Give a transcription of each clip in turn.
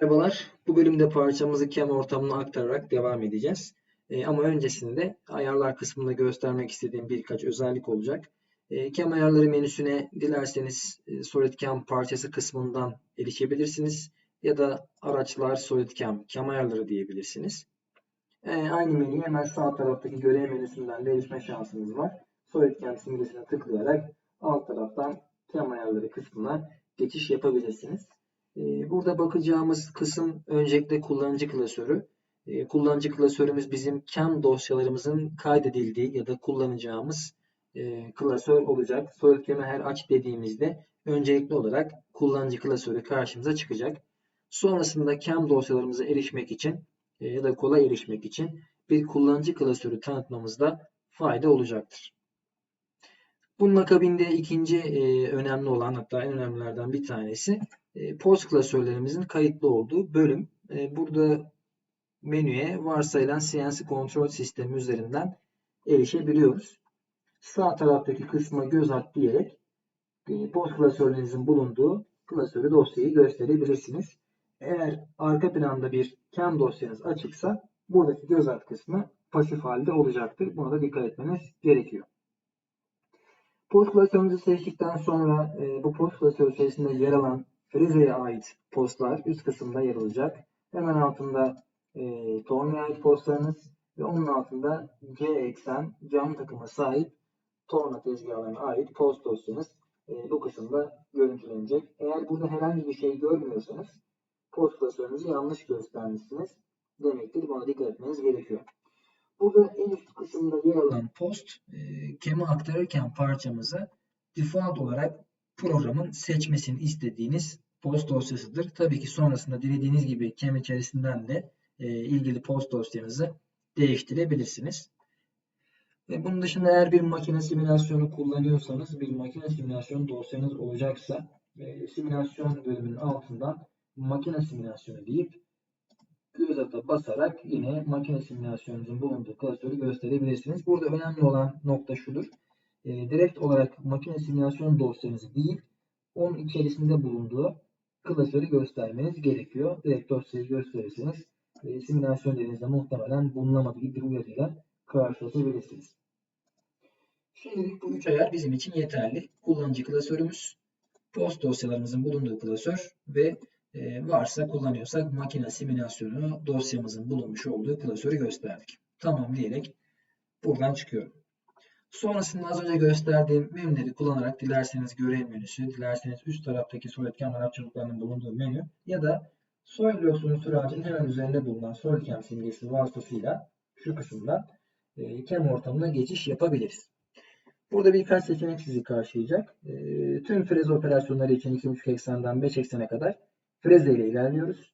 Merhabalar. Bu bölümde parçamızı CAM ortamına aktararak devam edeceğiz. Ee, ama öncesinde ayarlar kısmında göstermek istediğim birkaç özellik olacak. Ee, CAM ayarları menüsüne dilerseniz e, SolidCAM parçası kısmından erişebilirsiniz. Ya da araçlar SolidCAM, CAM ayarları diyebilirsiniz. Ee, aynı menüye hemen sağ taraftaki görev menüsünden de erişme şansınız var. SolidCAM simgesine tıklayarak alt taraftan CAM ayarları kısmına geçiş yapabilirsiniz. Ee, Burada bakacağımız kısım öncelikle kullanıcı klasörü. Ee, Kullanıcı klasörümüz bizim CAM dosyalarımızın kaydedildiği ya da kullanacağımız e, klasör olacak. SolidCam'e her aç dediğimizde öncelikli olarak kullanıcı klasörü karşımıza çıkacak. Sonrasında CAM dosyalarımıza erişmek için e, ya da kolay erişmek için bir kullanıcı klasörü tanıtmamızda fayda olacaktır. Bunun akabinde ikinci e, önemli olan hatta en önemlilerden bir tanesi e, post klasörlerimizin kayıtlı olduğu bölüm. E, burada menüye varsayılan CNC kontrol sistemi üzerinden erişebiliyoruz. Sağ taraftaki kısma göz at diyerek e, post klasörlerinizin bulunduğu klasörü dosyayı gösterebilirsiniz. Eğer arka planda bir CAM dosyanız açıksa buradaki göz at kısmı pasif halde olacaktır. Buna da dikkat etmeniz gerekiyor. Post klasörünüzü seçtikten sonra e, bu post klasörü içerisinde yer alan Rize'ye ait postlar üst kısımda yer alacak. Hemen altında e, Torna'ya ait postlarınız ve onun altında C eksen cam takıma sahip Torna tezgahlarına ait post dosyanız e, bu kısımda görüntülenecek. Eğer burada herhangi bir şey görmüyorsanız post klasörünüzü yanlış göstermişsiniz demektir. Buna dikkat etmeniz gerekiyor. Burada en üst kısımda yer alan post e, keme aktarırken parçamızı default olarak programın seçmesini istediğiniz post dosyasıdır. Tabii ki sonrasında dilediğiniz gibi CAM içerisinden de e, ilgili post dosyanızı değiştirebilirsiniz. Ve bunun dışında eğer bir makine simülasyonu kullanıyorsanız bir makine simülasyonu dosyanız olacaksa e, simülasyon bölümünün altından makine simülasyonu deyip göz ata basarak yine makine simülasyonunuzun bulunduğu klasörü gösterebilirsiniz. Burada önemli olan nokta şudur. E, direkt olarak makine simülasyon dosyanızı değil, onun içerisinde bulunduğu klasörü göstermeniz gerekiyor. Direkt dosyayı gösterirseniz e, simülasyon derinizde muhtemelen bulunamadığı gibi bir uyarıyla karşılaşabilirsiniz. Şimdilik bu üç ayar bizim için yeterli. Kullanıcı klasörümüz, post dosyalarımızın bulunduğu klasör ve e, varsa kullanıyorsak makine simülasyonu dosyamızın bulunmuş olduğu klasörü gösterdik. Tamam diyerek buradan çıkıyorum. Sonrasında az önce gösterdiğim menüleri kullanarak dilerseniz görev menüsü, dilerseniz üst taraftaki SolidCam araççılıklarının bulunduğu menü ya da SolidWorks'un süracın hemen üzerinde bulunan SolidCam simgesi vasıtasıyla şu kısımdan e, CAM ortamına geçiş yapabiliriz. Burada birkaç seçenek sizi karşılayacak. E, tüm freze operasyonları için 2.5 eksenden 5 eksene kadar freze ile ilerliyoruz.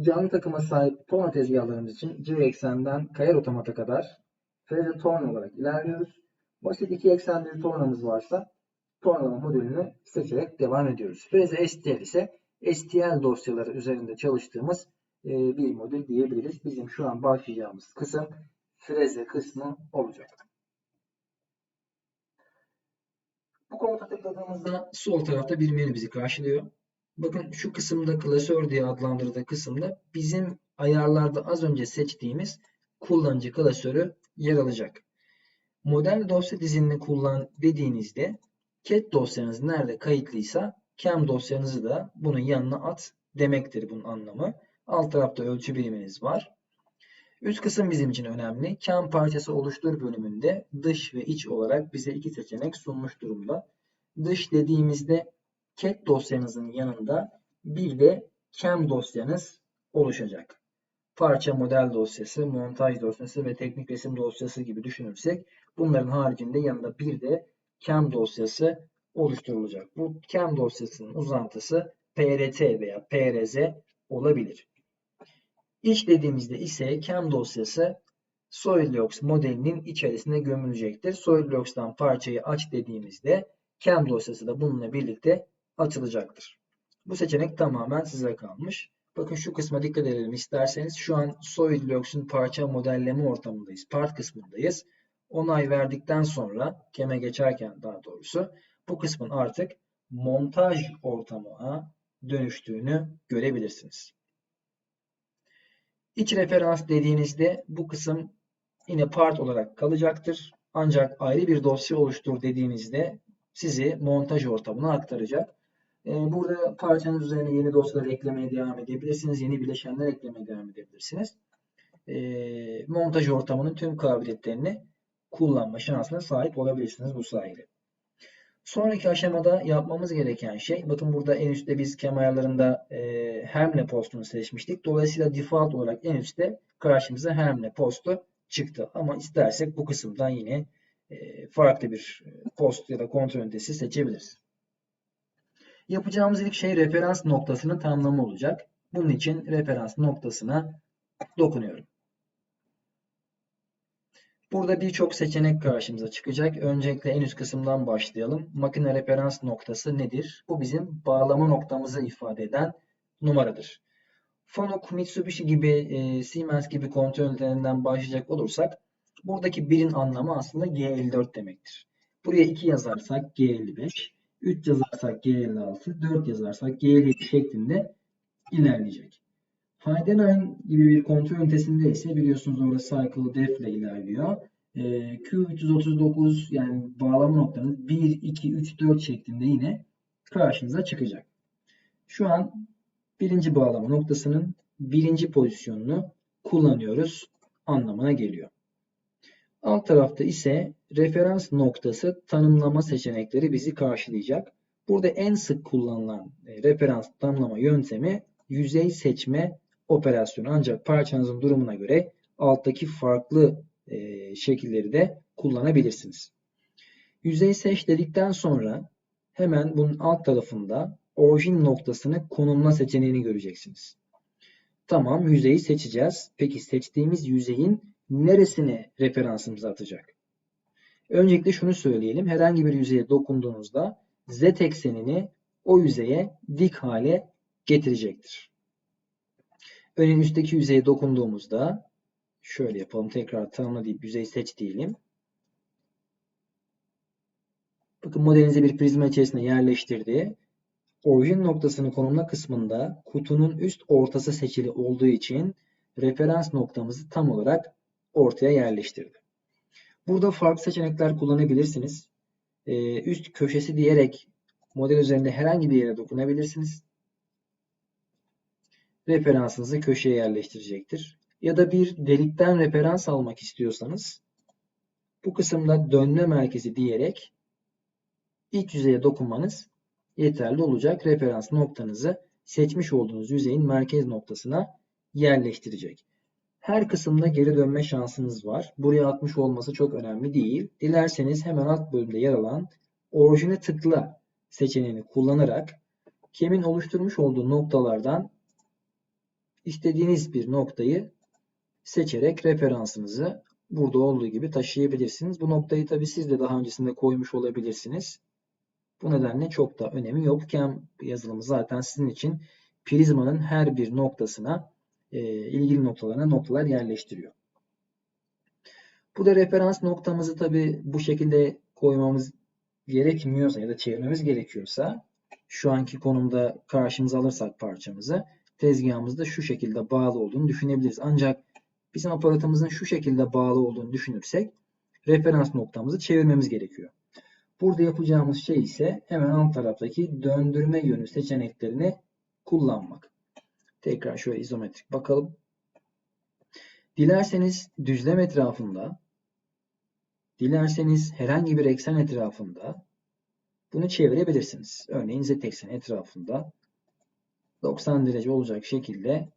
Canlı takıma sahip torna tezgahlarımız için C eksenden kayar otomata kadar freze torna olarak ilerliyoruz. Basit iki eksenli bir tornamız varsa tornalama modülünü seçerek devam ediyoruz. Freze STL ise STL dosyaları üzerinde çalıştığımız e, bir modül diyebiliriz. Bizim şu an başlayacağımız kısım freze kısmı olacak. Bu komuta tıkladığımızda sol tarafta bir menü bizi karşılıyor. Bakın şu kısımda klasör diye adlandırdığı kısımda bizim ayarlarda az önce seçtiğimiz kullanıcı klasörü yer alacak. Model dosya dizinini kullan dediğinizde cat dosyanız nerede kayıtlıysa cam dosyanızı da bunun yanına at demektir bunun anlamı. Alt tarafta ölçü biriminiz var. Üst kısım bizim için önemli. Cam parçası oluştur bölümünde dış ve iç olarak bize iki seçenek sunmuş durumda. Dış dediğimizde cat dosyanızın yanında bir de cam dosyanız oluşacak. Parça model dosyası, montaj dosyası ve teknik resim dosyası gibi düşünürsek bunların haricinde yanında bir de CAM dosyası oluşturulacak. Bu CAM dosyasının uzantısı PRT veya PRZ olabilir. İç dediğimizde ise CAM dosyası SolidWorks modelinin içerisine gömülecektir. SolidWorks'tan parçayı aç dediğimizde CAM dosyası da bununla birlikte açılacaktır. Bu seçenek tamamen size kalmış. Bakın şu kısma dikkat edelim isterseniz. Şu an SolidWorks'un parça modelleme ortamındayız. Part kısmındayız. Onay verdikten sonra keme geçerken daha doğrusu bu kısmın artık montaj ortamına dönüştüğünü görebilirsiniz. İç referans dediğinizde bu kısım yine part olarak kalacaktır. Ancak ayrı bir dosya oluştur dediğinizde sizi montaj ortamına aktaracak. Ee, Burada parçanız üzerine yeni dosyalar eklemeye devam edebilirsiniz. Yeni bileşenler eklemeye devam edebilirsiniz. Ee, Montaj ortamının tüm kabiliyetlerini kullanma şansına sahip olabilirsiniz bu sayede. Sonraki aşamada yapmamız gereken şey, bakın burada en üstte biz kem ayarlarında e, Hermle postunu seçmiştik. Dolayısıyla default olarak en üstte karşımıza Hermle postu çıktı. Ama istersek bu kısımdan yine e, farklı bir post ya da kontrol ünitesi seçebiliriz. Yapacağımız ilk şey referans noktasını tanımlama olacak. Bunun için referans noktasına dokunuyorum. Burada birçok seçenek karşımıza çıkacak. Öncelikle en üst kısımdan başlayalım. Makine referans noktası nedir? Bu bizim bağlama noktamızı ifade eden numaradır. Fanuc, Mitsubishi gibi, e, Siemens gibi kontrol ünitelerinden başlayacak olursak buradaki birin anlamı aslında G54 demektir. Buraya 2 yazarsak G55, 3 yazarsak G56, 4 yazarsak G57 şeklinde ilerleyecek. Heidenhain gibi bir kontrol ünitesinde ise biliyorsunuz orada cycle def ile ilerliyor. Ee, Q339 yani bağlama noktanız 1, 2, 3, 4 şeklinde yine karşınıza çıkacak. Şu an birinci bağlama noktasının birinci pozisyonunu kullanıyoruz anlamına geliyor. Alt tarafta ise referans noktası tanımlama seçenekleri bizi karşılayacak. Burada en sık kullanılan e, referans tanımlama yöntemi yüzey seçme operasyonu. Ancak parçanızın durumuna göre alttaki farklı e, şekilleri de kullanabilirsiniz. Yüzey seç dedikten sonra hemen bunun alt tarafında orijin noktasını konumla seçeneğini göreceksiniz. Tamam yüzeyi seçeceğiz. Peki seçtiğimiz yüzeyin neresine referansımızı atacak? Öncelikle şunu söyleyelim. Herhangi bir yüzeye dokunduğunuzda z eksenini o yüzeye dik hale getirecektir. Örneğin üstteki yüzeye dokunduğumuzda şöyle yapalım. Tekrar tanımla deyip yüzeyi seç diyelim. Bakın modelinizi bir prizma içerisine yerleştirdi. Orijin noktasını konumla kısmında kutunun üst ortası seçili olduğu için referans noktamızı tam olarak ortaya yerleştirdi. Burada farklı seçenekler kullanabilirsiniz. Ee, üst köşesi diyerek model üzerinde herhangi bir yere dokunabilirsiniz referansınızı köşeye yerleştirecektir. Ya da bir delikten referans almak istiyorsanız bu kısımda dönme merkezi diyerek iç yüzeye dokunmanız yeterli olacak. Referans noktanızı seçmiş olduğunuz yüzeyin merkez noktasına yerleştirecek. Her kısımda geri dönme şansınız var. Buraya atmış olması çok önemli değil. Dilerseniz hemen alt bölümde yer alan orijine tıkla seçeneğini kullanarak kemin oluşturmuş olduğu noktalardan istediğiniz bir noktayı seçerek referansınızı burada olduğu gibi taşıyabilirsiniz. Bu noktayı tabi siz de daha öncesinde koymuş olabilirsiniz. Bu nedenle çok da önemi yok. Cam yazılımı zaten sizin için prizmanın her bir noktasına e, ilgili noktalarına noktalar yerleştiriyor. Bu da referans noktamızı tabi bu şekilde koymamız gerekmiyorsa ya da çevirmemiz gerekiyorsa şu anki konumda karşımıza alırsak parçamızı tezgahımızda şu şekilde bağlı olduğunu düşünebiliriz. Ancak bizim aparatımızın şu şekilde bağlı olduğunu düşünürsek referans noktamızı çevirmemiz gerekiyor. Burada yapacağımız şey ise hemen alt taraftaki döndürme yönü seçeneklerini kullanmak. Tekrar şöyle izometrik bakalım. Dilerseniz düzlem etrafında, dilerseniz herhangi bir eksen etrafında bunu çevirebilirsiniz. Örneğin z ekseni etrafında 90 derece olacak şekilde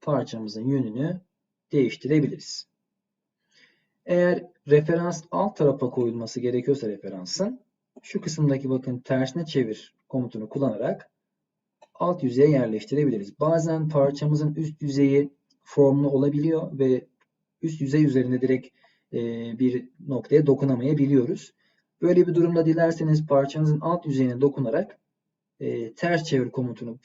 parçamızın yönünü değiştirebiliriz. Eğer referans alt tarafa koyulması gerekiyorsa referansın şu kısımdaki bakın tersine çevir komutunu kullanarak alt yüzeye yerleştirebiliriz. Bazen parçamızın üst yüzeyi formlu olabiliyor ve üst yüzey üzerinde direkt e, bir noktaya dokunamayabiliyoruz. Böyle bir durumda dilerseniz parçanızın alt yüzeyine dokunarak e, ters çevir komutunu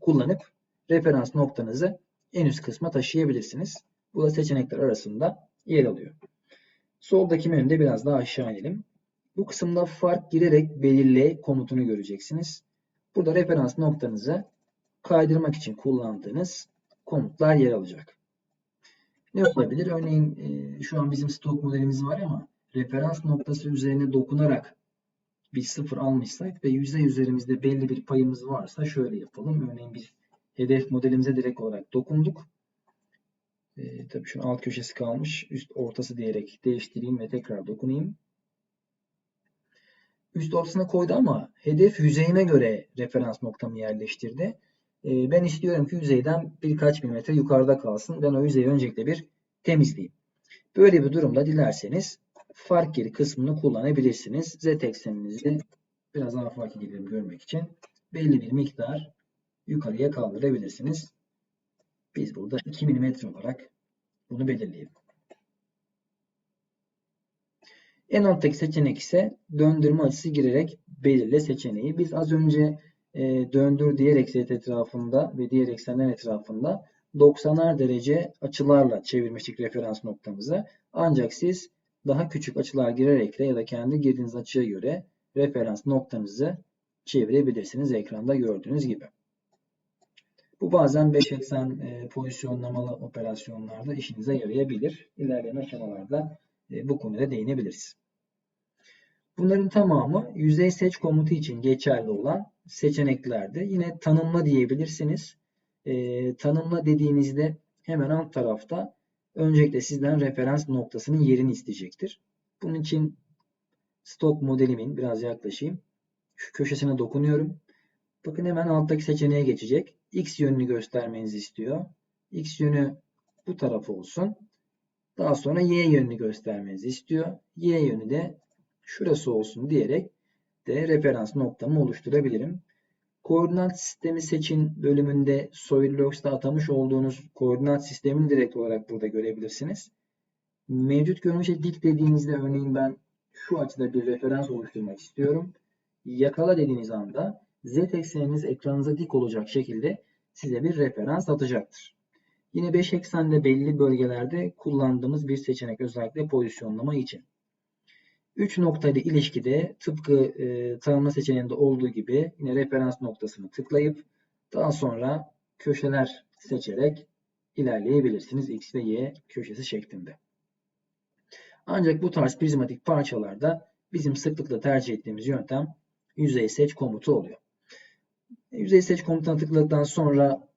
kullanıp referans noktanızı en üst kısma taşıyabilirsiniz. Bu da seçenekler arasında yer alıyor. Soldaki menüde biraz daha aşağı inelim. Bu kısımda fark girerek belirle komutunu göreceksiniz. Burada referans noktanızı kaydırmak için kullandığınız komutlar yer alacak. Ne olabilir? Örneğin e, şu an bizim stok modelimiz var ama referans noktası üzerine dokunarak bir sıfır almışsak ve yüzey üzerimizde belli bir payımız varsa şöyle yapalım. Örneğin bir hedef modelimize direkt olarak dokunduk. E, tabii şu alt köşesi kalmış. Üst ortası diyerek değiştireyim ve tekrar dokunayım. Üst ortasına koydu ama hedef yüzeyime göre referans noktamı yerleştirdi. E, ben istiyorum ki yüzeyden birkaç milimetre yukarıda kalsın. Ben o yüzeyi öncelikle bir temizleyeyim. Böyle bir durumda dilerseniz fark yeri kısmını kullanabilirsiniz. Z ekseninizi biraz daha fark edelim görmek için belli bir miktar yukarıya kaldırabilirsiniz. Biz burada 2 mm olarak bunu belirleyelim. En alttaki seçenek ise döndürme açısı girerek belirle seçeneği. Biz az önce e, döndür diğer eksen etrafında ve diğer eksenler etrafında 90'ar derece açılarla çevirmiştik referans noktamızı. Ancak siz daha küçük açılar girerek de ya da kendi girdiğiniz açıya göre referans noktanızı çevirebilirsiniz ekranda gördüğünüz gibi. Bu bazen 5 eksen e, pozisyonlamalı operasyonlarda işinize yarayabilir. İlerleyen aşamalarda e, bu konuda değinebiliriz. Bunların tamamı yüzey seç komutu için geçerli olan seçeneklerdi. Yine tanımla diyebilirsiniz. E, tanımla dediğinizde hemen alt tarafta öncelikle sizden referans noktasının yerini isteyecektir. Bunun için stok modelimin biraz yaklaşayım. Şu köşesine dokunuyorum. Bakın hemen alttaki seçeneğe geçecek. X yönünü göstermenizi istiyor. X yönü bu taraf olsun. Daha sonra Y yönünü göstermenizi istiyor. Y yönü de şurası olsun diyerek de referans noktamı oluşturabilirim. Koordinat sistemi seçin bölümünde SolidWorks'ta atamış olduğunuz koordinat sistemini direkt olarak burada görebilirsiniz. Mevcut görünüşe dik dediğinizde örneğin ben şu açıda bir referans oluşturmak istiyorum. Yakala dediğiniz anda Z ekseniniz ekranınıza dik olacak şekilde size bir referans atacaktır. Yine 5 eksende belli bölgelerde kullandığımız bir seçenek özellikle pozisyonlama için. 3 noktayla ilişkide tıpkı e, tanımla seçeneğinde olduğu gibi yine referans noktasını tıklayıp daha sonra köşeler seçerek ilerleyebilirsiniz. X ve Y köşesi şeklinde. Ancak bu tarz prizmatik parçalarda bizim sıklıkla tercih ettiğimiz yöntem yüzey seç komutu oluyor. Yüzey seç komutuna tıkladıktan sonra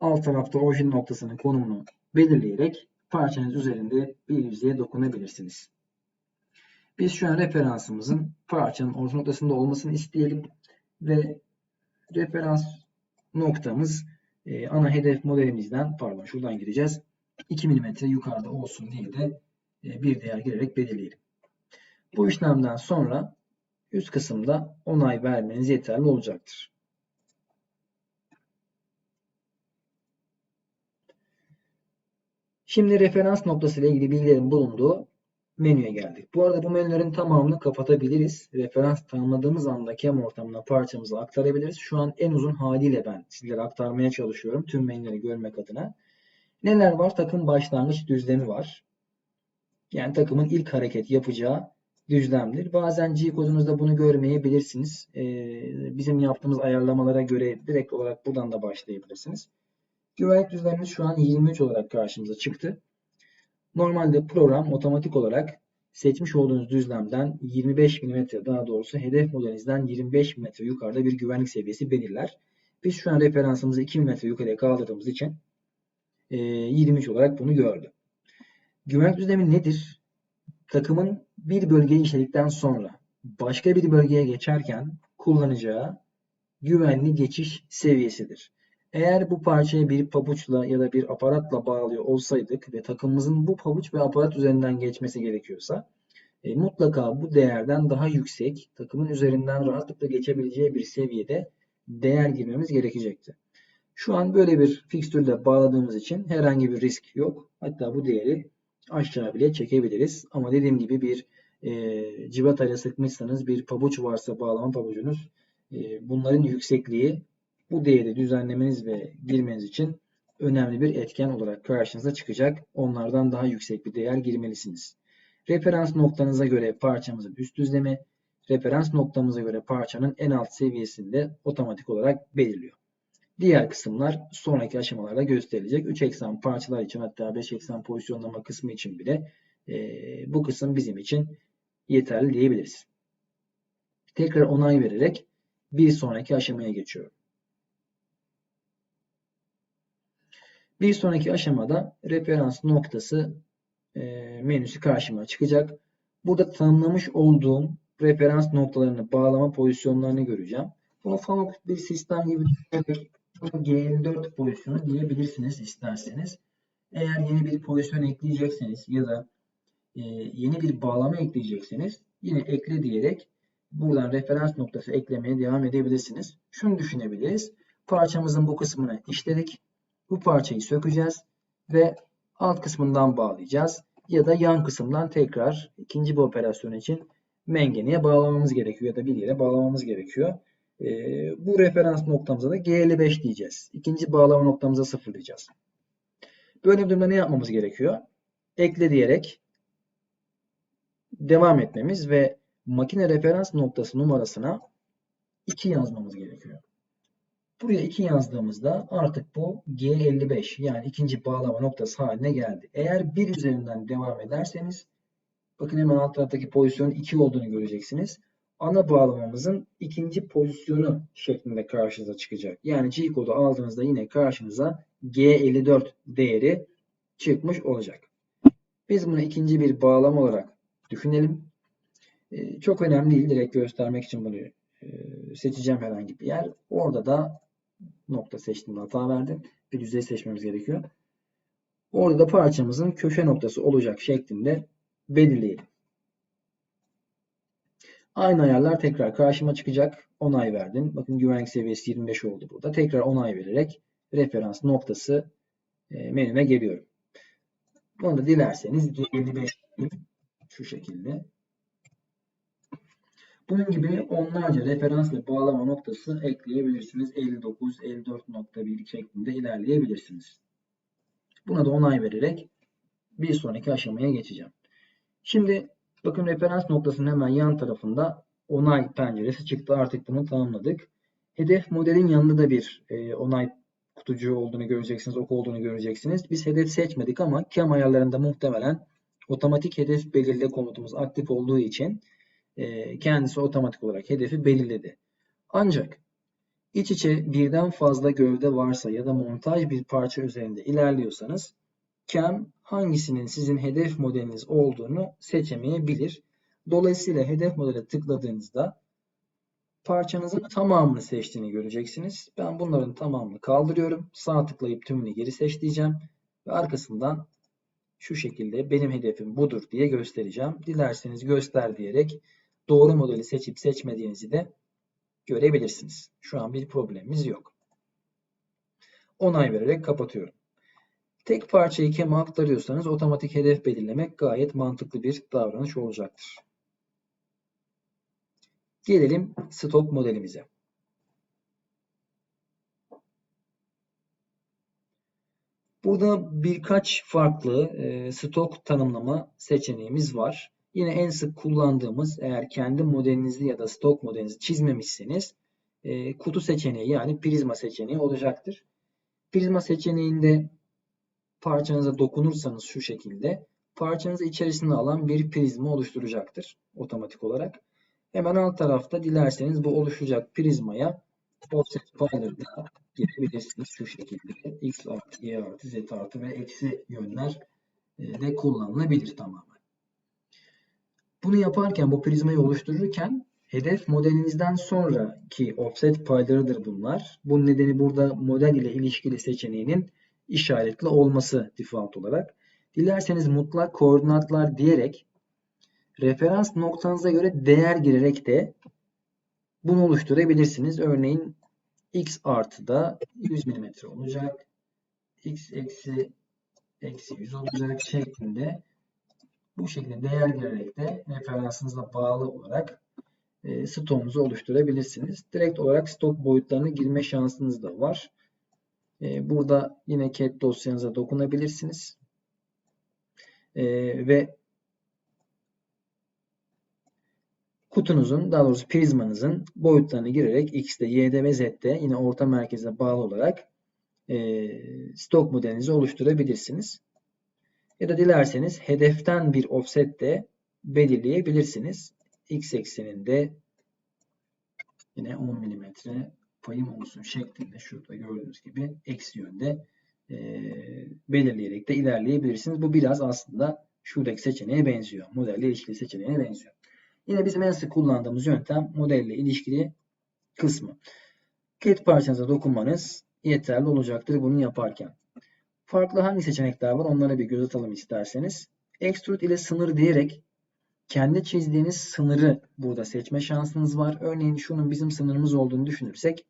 alt tarafta orijin noktasının konumunu belirleyerek parçanız üzerinde bir yüzeye dokunabilirsiniz. Biz şu an referansımızın parçanın orta noktasında olmasını isteyelim ve referans noktamız e, ana hedef modelimizden pardon şuradan gireceğiz. 2 mm yukarıda olsun diye de e, bir değer girerek belirleyelim. Bu işlemden sonra üst kısımda onay vermeniz yeterli olacaktır. Şimdi referans noktası ile ilgili bilgilerin bulunduğu menüye geldik. Bu arada bu menülerin tamamını kapatabiliriz. Referans tanımladığımız anda CAM ortamına parçamızı aktarabiliriz. Şu an en uzun haliyle ben sizlere aktarmaya çalışıyorum. Tüm menüleri görmek adına. Neler var? Takım başlangıç düzlemi var. Yani takımın ilk hareket yapacağı düzlemdir. Bazen G kodunuzda bunu görmeyebilirsiniz. Ee, bizim yaptığımız ayarlamalara göre direkt olarak buradan da başlayabilirsiniz. Güvenlik düzlemimiz şu an 23 olarak karşımıza çıktı. Normalde program otomatik olarak seçmiş olduğunuz düzlemden 25 mm daha doğrusu hedef modelinizden 25 mm yukarıda bir güvenlik seviyesi belirler. Biz şu an referansımızı 2 mm yukarıya kaldırdığımız için 23 olarak bunu gördü. Güvenlik düzlemi nedir? Takımın bir bölgeyi işledikten sonra başka bir bölgeye geçerken kullanacağı güvenli geçiş seviyesidir. Eğer bu parçayı bir pabuçla ya da bir aparatla bağlıyor olsaydık ve takımımızın bu pabuç ve aparat üzerinden geçmesi gerekiyorsa e, mutlaka bu değerden daha yüksek takımın üzerinden rahatlıkla geçebileceği bir seviyede değer girmemiz gerekecekti. Şu an böyle bir fikstürle bağladığımız için herhangi bir risk yok. Hatta bu değeri aşağı bile çekebiliriz. Ama dediğim gibi bir e, civatayla sıkmışsanız bir pabuç varsa bağlama pabucunuz e, bunların yüksekliği bu değeri düzenlemeniz ve girmeniz için önemli bir etken olarak karşınıza çıkacak. Onlardan daha yüksek bir değer girmelisiniz. Referans noktanıza göre parçamızın üst düzlemi, referans noktamıza göre parçanın en alt seviyesinde otomatik olarak belirliyor. Diğer kısımlar sonraki aşamalarda gösterilecek. 3 eksen parçalar için hatta 5 eksen pozisyonlama kısmı için bile e, bu kısım bizim için yeterli diyebiliriz. Tekrar onay vererek bir sonraki aşamaya geçiyorum. Bir sonraki aşamada referans noktası e, menüsü karşıma çıkacak. Burada tanımlamış olduğum referans noktalarını bağlama pozisyonlarını göreceğim. Bunu fanok bir sistem gibi düşünerek G54 pozisyonu diyebilirsiniz isterseniz. Eğer yeni bir pozisyon ekleyecekseniz ya da e, yeni bir bağlama ekleyecekseniz yine ekle diyerek buradan referans noktası eklemeye devam edebilirsiniz. Şunu düşünebiliriz. Parçamızın bu kısmını işledik. Bu parçayı sökeceğiz ve alt kısmından bağlayacağız. Ya da yan kısımdan tekrar ikinci bir operasyon için mengeneye bağlamamız gerekiyor ya da bir yere bağlamamız gerekiyor. E, bu referans noktamıza da G55 diyeceğiz. İkinci bağlama noktamıza sıfırlayacağız. Böyle bir durumda ne yapmamız gerekiyor? Ekle diyerek devam etmemiz ve makine referans noktası numarasına 2 yazmamız gerekiyor. Buraya 2 yazdığımızda artık bu G55 yani ikinci bağlama noktası haline geldi. Eğer 1 üzerinden devam ederseniz bakın hemen alt taraftaki pozisyonun 2 olduğunu göreceksiniz. Ana bağlamamızın ikinci pozisyonu şeklinde karşınıza çıkacak. Yani G kodu aldığınızda yine karşınıza G54 değeri çıkmış olacak. Biz bunu ikinci bir bağlama olarak düşünelim. Ee, çok önemli değil. Direkt göstermek için bunu e, seçeceğim herhangi bir yer. Orada da nokta seçtiğimde hata verdim. Bir düzey seçmemiz gerekiyor. Orada da parçamızın köşe noktası olacak şeklinde belirleyelim. Aynı ayarlar tekrar karşıma çıkacak. Onay verdim. Bakın güvenlik seviyesi 25 oldu burada. Tekrar onay vererek referans noktası e, menüme geliyorum. Bunu da dilerseniz 55 şu şekilde. Bunun gibi onlarca referans ve bağlama noktası ekleyebilirsiniz. 59, 54.1 şeklinde ilerleyebilirsiniz. Buna da onay vererek bir sonraki aşamaya geçeceğim. Şimdi bakın referans noktasının hemen yan tarafında onay penceresi çıktı. Artık bunu tamamladık. Hedef modelin yanında da bir e, onay kutucuğu olduğunu göreceksiniz, ok olduğunu göreceksiniz. Biz hedef seçmedik ama CAM ayarlarında muhtemelen otomatik hedef belirle komutumuz aktif olduğu için e, kendisi otomatik olarak hedefi belirledi. Ancak iç içe birden fazla gövde varsa ya da montaj bir parça üzerinde ilerliyorsanız CAM hangisinin sizin hedef modeliniz olduğunu seçemeyebilir. Dolayısıyla hedef modele tıkladığınızda parçanızın tamamını seçtiğini göreceksiniz. Ben bunların tamamını kaldırıyorum. Sağ tıklayıp tümünü geri seç diyeceğim. Ve arkasından şu şekilde benim hedefim budur diye göstereceğim. Dilerseniz göster diyerek doğru modeli seçip seçmediğinizi de görebilirsiniz. Şu an bir problemimiz yok. Onay vererek kapatıyorum. Tek parçayı kema aktarıyorsanız otomatik hedef belirlemek gayet mantıklı bir davranış olacaktır. Gelelim stok modelimize. Burada birkaç farklı e, stok tanımlama seçeneğimiz var. Yine en sık kullandığımız eğer kendi modelinizi ya da stok modelinizi çizmemişseniz e, kutu seçeneği yani prizma seçeneği olacaktır. Prizma seçeneğinde parçanıza dokunursanız şu şekilde parçanızı içerisine alan bir prizma oluşturacaktır otomatik olarak. Hemen alt tarafta dilerseniz bu oluşacak prizmaya offset paylarına girebilirsiniz şu şekilde. X artı, Y artı, Z artı ve eksi yönler e, de kullanılabilir tamamen. Bunu yaparken bu prizmayı oluştururken hedef modelinizden sonraki offset paylarıdır bunlar. Bunun nedeni burada model ile ilişkili seçeneğinin işaretli olması default olarak. Dilerseniz mutlak koordinatlar diyerek referans noktanıza göre değer girerek de bunu oluşturabilirsiniz. Örneğin x artıda 100 mm olacak. x eksi eksi 100 olacak şeklinde bu şekilde değer girerek de referansınızla bağlı olarak e, stoğunuzu oluşturabilirsiniz. Direkt olarak stok boyutlarını girme şansınız da var. E, burada yine CAD dosyanıza dokunabilirsiniz. E, ve kutunuzun daha doğrusu prizmanızın boyutlarını girerek X'de, Y'de ve Z'de yine orta merkeze bağlı olarak e, stok modelinizi oluşturabilirsiniz. Ya da dilerseniz hedeften bir offset de belirleyebilirsiniz. X ekseninde yine 10 mm payım olsun şeklinde şurada gördüğünüz gibi eksi yönde e, belirleyerek de ilerleyebilirsiniz. Bu biraz aslında şuradaki seçeneğe benziyor. Modelle ilişkili seçeneğine benziyor. Yine bizim en sık kullandığımız yöntem modelle ilişkili kısmı. Kit parçanıza dokunmanız yeterli olacaktır bunu yaparken. Farklı hangi seçenekler var onlara bir göz atalım isterseniz. Extrude ile sınır diyerek kendi çizdiğiniz sınırı burada seçme şansınız var. Örneğin şunun bizim sınırımız olduğunu düşünürsek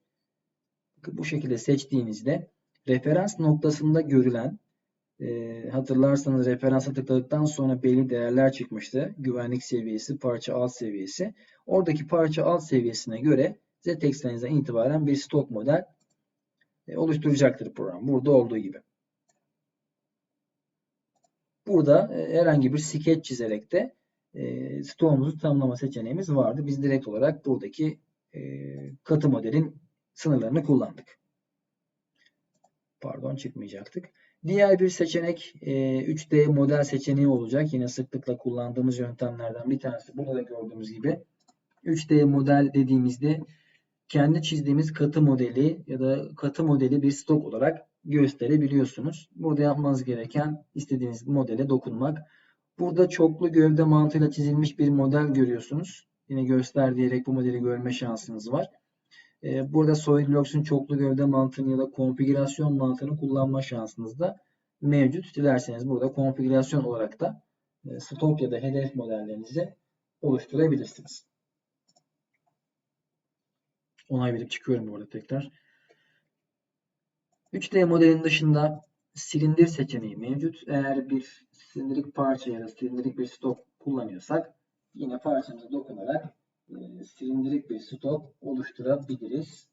bu şekilde seçtiğinizde referans noktasında görülen e, hatırlarsanız referansa tıkladıktan sonra belli değerler çıkmıştı. Güvenlik seviyesi, parça alt seviyesi. Oradaki parça alt seviyesine göre Z ekseninize itibaren bir stok model e, oluşturacaktır program. Burada olduğu gibi. Burada e, herhangi bir skeç çizerek de e, stoğumuzu tanımlama seçeneğimiz vardı. Biz direkt olarak buradaki e, katı modelin sınırlarını kullandık. Pardon çıkmayacaktık. Diğer bir seçenek e, 3D model seçeneği olacak. Yine sıklıkla kullandığımız yöntemlerden bir tanesi. Burada da gördüğümüz gibi 3D model dediğimizde kendi çizdiğimiz katı modeli ya da katı modeli bir stok olarak gösterebiliyorsunuz. Burada yapmanız gereken istediğiniz modele dokunmak. Burada çoklu gövde mantığıyla çizilmiş bir model görüyorsunuz. Yine göster diyerek bu modeli görme şansınız var. Ee, burada SolidWorks'un çoklu gövde mantığını ya da konfigürasyon mantığını kullanma şansınız da mevcut. Dilerseniz burada konfigürasyon olarak da e, stok ya da hedef modellerinizi oluşturabilirsiniz. Onay verip çıkıyorum burada tekrar. 3D modelin dışında silindir seçeneği mevcut. Eğer bir silindirik parça ya da silindirik bir stok kullanıyorsak yine parçamıza dokunarak e, silindirik bir stok oluşturabiliriz.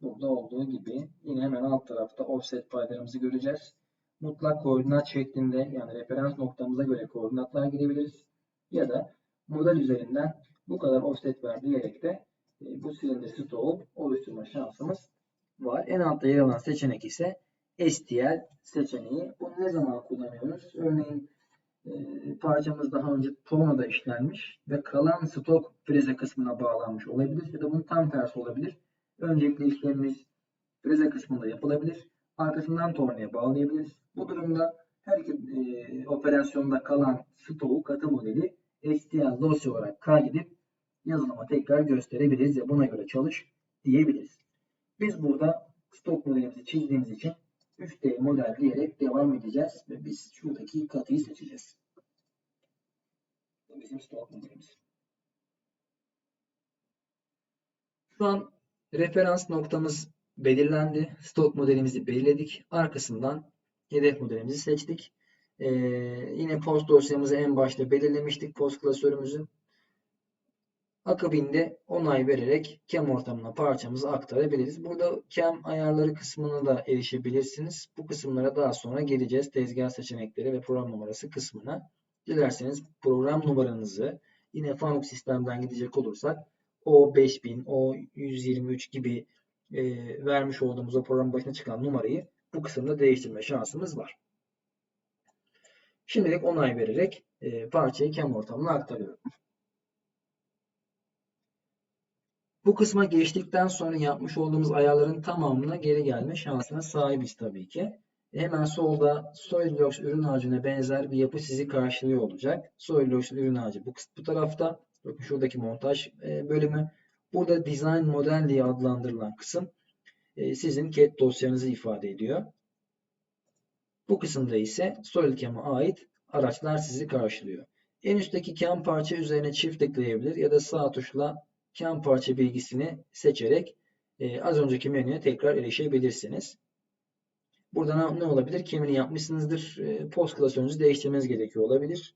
Burada olduğu gibi yine hemen alt tarafta offset paylarımızı göreceğiz. Mutlak koordinat şeklinde yani referans noktamıza göre koordinatlar girebiliriz. Ya da model üzerinden bu kadar offset ver diyerek de e, bu silindir stoğu oluşturma şansımız var. En altta yer alan seçenek ise STL seçeneği. Bunu ne zaman kullanıyoruz? Örneğin e, parçamız daha önce tornada işlenmiş ve kalan stok freze kısmına bağlanmış olabilir ya da bunun tam tersi olabilir. Öncelikle işlemimiz freze kısmında yapılabilir. Arkasından tornaya bağlayabiliriz. Bu durumda her iki e, operasyonda kalan stoğu katı modeli STL dosya olarak kaydedip yazılıma tekrar gösterebiliriz ya buna göre çalış diyebiliriz. Biz burada stok modelimizi çizdiğimiz için 3D model diyerek devam edeceğiz ve biz şuradaki katıyı seçeceğiz. Bu bizim stok modelimiz. Şu an referans noktamız belirlendi. Stok modelimizi belirledik. Arkasından hedef modelimizi seçtik. Ee, yine post dosyamızı en başta belirlemiştik. Post klasörümüzü. Akabinde onay vererek CAM ortamına parçamızı aktarabiliriz. Burada CAM ayarları kısmına da erişebilirsiniz. Bu kısımlara daha sonra geleceğiz. Tezgah seçenekleri ve program numarası kısmına. Dilerseniz program numaranızı yine Fanuc sistemden gidecek olursak O5000, O123 gibi e, vermiş olduğumuz o programın başına çıkan numarayı bu kısımda değiştirme şansımız var. Şimdilik onay vererek e, parçayı CAM ortamına aktarıyorum. Bu kısma geçtikten sonra yapmış olduğumuz ayarların tamamına geri gelme şansına sahibiz tabii ki. Hemen solda SolidWorks ürün ağacına benzer bir yapı sizi karşılıyor olacak. SolidWorks ürün ağacı bu, bu tarafta. Bakın şuradaki montaj e, bölümü. Burada Design Model diye adlandırılan kısım e, sizin CAD dosyanızı ifade ediyor. Bu kısımda ise SolidCam'a ait araçlar sizi karşılıyor. En üstteki cam parça üzerine çift tıklayabilir ya da sağ tuşla cam parça bilgisini seçerek e, az önceki menüye tekrar erişebilirsiniz. Burada ne, olabilir? Kimini yapmışsınızdır. E, post klasörünüzü değiştirmeniz gerekiyor olabilir.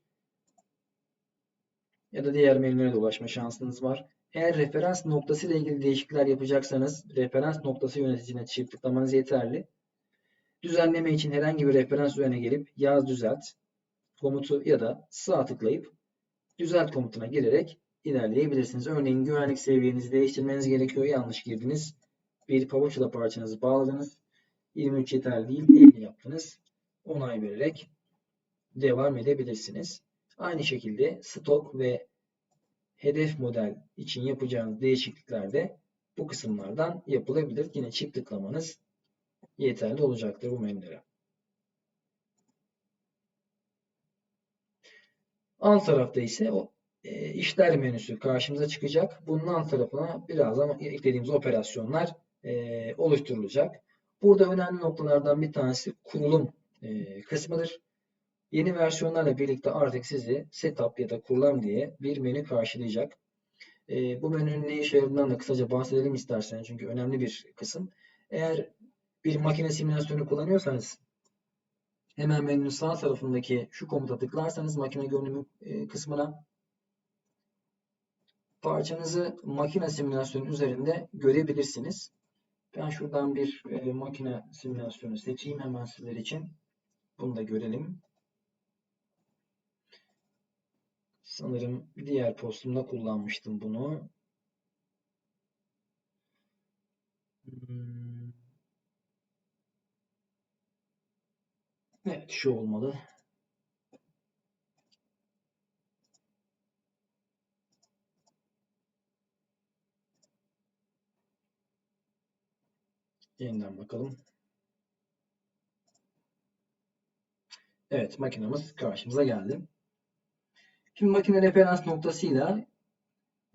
Ya da diğer menülere de ulaşma şansınız var. Eğer referans noktası ile ilgili değişiklikler yapacaksanız referans noktası yöneticisine çift tıklamanız yeterli. Düzenleme için herhangi bir referans üzerine gelip yaz düzelt komutu ya da sağ tıklayıp düzelt komutuna girerek ilerleyebilirsiniz. Örneğin güvenlik seviyenizi değiştirmeniz gerekiyor. Yanlış girdiniz. Bir pabuçla parçanızı bağladınız. 23 yeterli değil. 50 yaptınız. Onay vererek devam edebilirsiniz. Aynı şekilde stok ve hedef model için yapacağınız değişiklikler de bu kısımlardan yapılabilir. Yine çift tıklamanız yeterli olacaktır bu menülere. Alt tarafta ise o işler menüsü karşımıza çıkacak. Bunun alt tarafına birazdan eklediğimiz operasyonlar e, oluşturulacak. Burada önemli noktalardan bir tanesi kurulum e, kısmıdır. Yeni versiyonlarla birlikte artık sizi setup ya da kurulam diye bir menü karşılayacak. E, bu menünün ne işe yaradığından da kısaca bahsedelim istersen çünkü önemli bir kısım. Eğer bir makine simülasyonu kullanıyorsanız hemen menünün sağ tarafındaki şu komuta tıklarsanız makine görünümü e, kısmına parçanızı makine simülasyonu üzerinde görebilirsiniz. Ben şuradan bir e, makine simülasyonu seçeyim hemen sizler için. Bunu da görelim. Sanırım diğer postumda kullanmıştım bunu. Hmm. Evet şu olmalı. Yeniden bakalım. Evet makinamız karşımıza geldi. Şimdi makine referans noktasıyla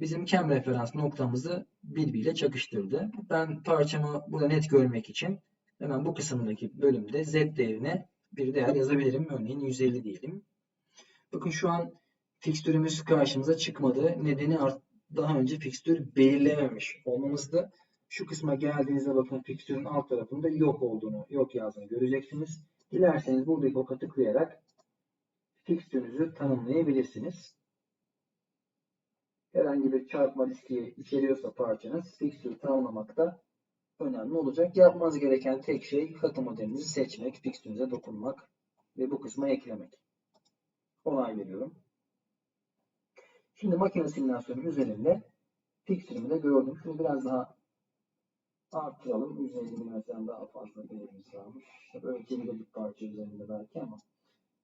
bizim kem referans noktamızı birbiriyle çakıştırdı. Ben parçamı burada net görmek için hemen bu kısımdaki bölümde z değerine bir değer yazabilirim. Örneğin 150 diyelim. Bakın şu an fikstürümüz karşımıza çıkmadı. Nedeni daha önce fikstür belirlememiş olmamızdı. Şu kısma geldiğinizde bakın fikstürün alt tarafında yok olduğunu, yok yazdığını göreceksiniz. Dilerseniz buradaki oka tıklayarak fikstürünüzü tanımlayabilirsiniz. Herhangi bir çarpma riski içeriyorsa parçanız fikstürü tanımlamakta önemli olacak. Yapmanız gereken tek şey katı modelinizi seçmek, fikstürünüze dokunmak ve bu kısma eklemek. Onay veriyorum. Şimdi makine simülasyonu üzerinde fikstürümü de gördüm. Şunu biraz daha arttıralım. 150 milimetreden daha fazla değerimiz varmış. Ölçebilirdik parça üzerinde belki ama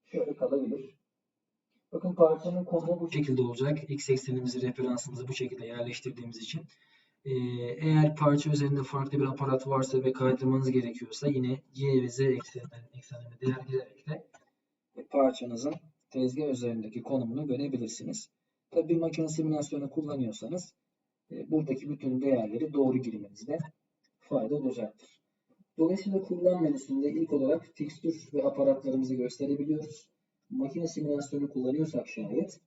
şöyle kalabilir. Bakın parçanın konumu bu şekilde olacak. X eksenimizi, referansımızı bu şekilde yerleştirdiğimiz için. Ee, eğer parça üzerinde farklı bir aparat varsa ve kaydırmanız gerekiyorsa yine Y ve Z eksenlerine değer girerek de parçanızın tezgah üzerindeki konumunu görebilirsiniz. Tabi bir makine simülasyonu kullanıyorsanız e, buradaki bütün değerleri doğru girmenizde fayda olacaktır. Dolayısıyla kullanım menüsünde ilk olarak fikstür ve aparatlarımızı gösterebiliyoruz. Makine simülasyonu kullanıyorsak şayet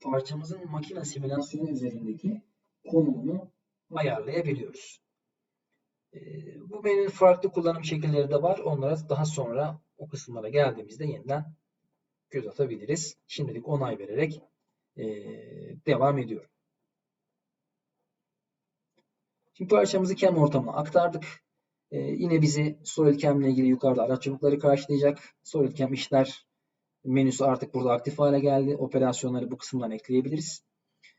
parçamızın makine simülasyonu üzerindeki konumunu ayarlayabiliyoruz. Ee, bu menünün farklı kullanım şekilleri de var. Onlara daha sonra o kısımlara geldiğimizde yeniden göz atabiliriz. Şimdilik onay vererek ee, devam ediyorum. Şimdi parçamızı kem ortamına aktardık. Ee, yine bizi SolidCam ile ilgili yukarıda araç çubukları karşılayacak. SolidCam işler menüsü artık burada aktif hale geldi. Operasyonları bu kısımdan ekleyebiliriz.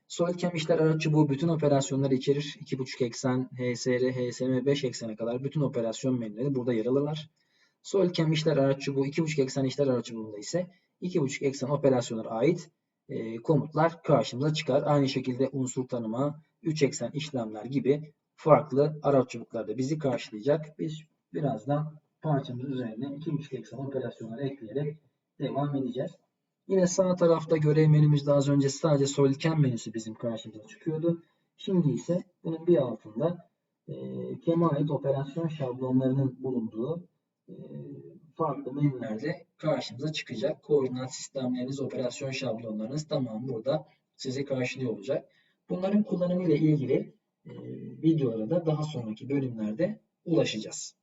SolidCam işler araç çubuğu bütün operasyonları içerir. 2.5 eksen, HSR, HSM 5 eksene kadar bütün operasyon menüleri burada yer alırlar. SolidCam işler araç çubuğu 2.5 eksen işler araç çubuğunda ise 2.5 eksen operasyonlara ait e, komutlar karşımıza çıkar. Aynı şekilde unsur tanıma, 3 eksen işlemler gibi farklı araç çubuklarda bizi karşılayacak. Biz birazdan parçamız üzerine 2.5 eksen operasyonları ekleyerek devam edeceğiz. Yine sağ tarafta görev menümüzde az önce sadece SolidCam menüsü bizim karşımıza çıkıyordu. Şimdi ise bunun bir altında e, CAM'e ait operasyon şablonlarının bulunduğu e, farklı menülerde karşımıza çıkacak. Koordinat sistemleriniz, operasyon şablonlarınız tamam burada sizi karşılıyor olacak. Bunların kullanımı ile ilgili videolara da daha sonraki bölümlerde ulaşacağız.